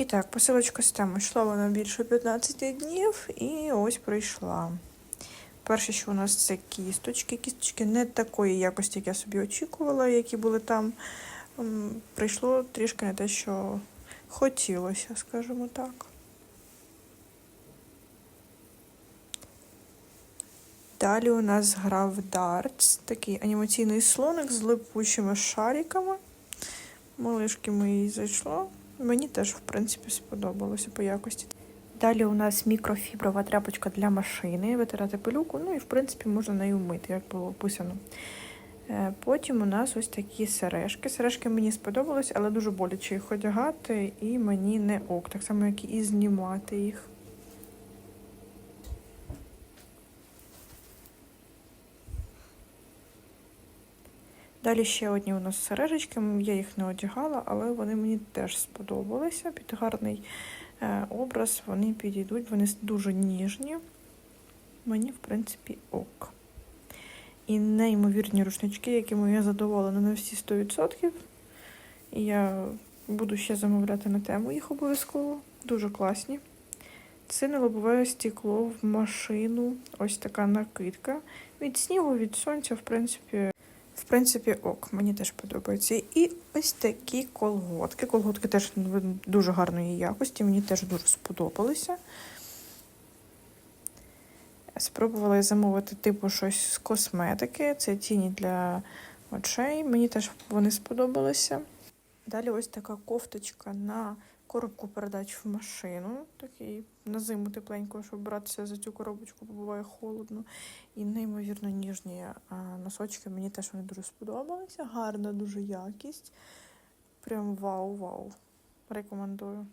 І так, посилочка з теми. Йшла вона більше 15 днів і ось прийшла. Перше, що у нас це кісточки. Кісточки не такої якості, як я собі очікувала, які були там. Прийшло трішки не те, що хотілося, скажімо так. Далі у нас грав дартс, такий анімаційний слоник з липучими шариками. Малишки моїй зайшло. Мені теж, в принципі, сподобалося по якості. Далі у нас мікрофіброва тряпочка для машини, витирати пилюку, ну і в принципі можна нею мити, як було описано. Е, Потім у нас ось такі сережки. Сережки мені сподобались, але дуже боляче їх одягати, і мені не ок, так само, як і знімати їх. Далі ще одні у нас сережечки. Я їх не одягала, але вони мені теж сподобалися. Під гарний е, образ вони підійдуть, вони дуже ніжні. Мені, в принципі, ок. І неймовірні рушнички, якими я задоволена на всі 100%. І я буду ще замовляти на тему їх обов'язково. Дуже класні. Це не лобове стекло в машину. Ось така накидка. Від снігу, від сонця, в принципі, в принципі, ок, мені теж подобається. І ось такі колготки. Колготки теж дуже гарної якості, мені теж дуже сподобалися. Спробувала замовити типу щось з косметики. Це тіні для очей. Мені теж вони сподобалися. Далі ось така кофточка на коробку передач в машину. Такий на зиму тепленько, щоб братися за цю коробочку, бо буває холодно. І неймовірно ніжні носочки. Мені теж вони дуже сподобалися. Гарна дуже якість. Прям вау-вау. Рекомендую.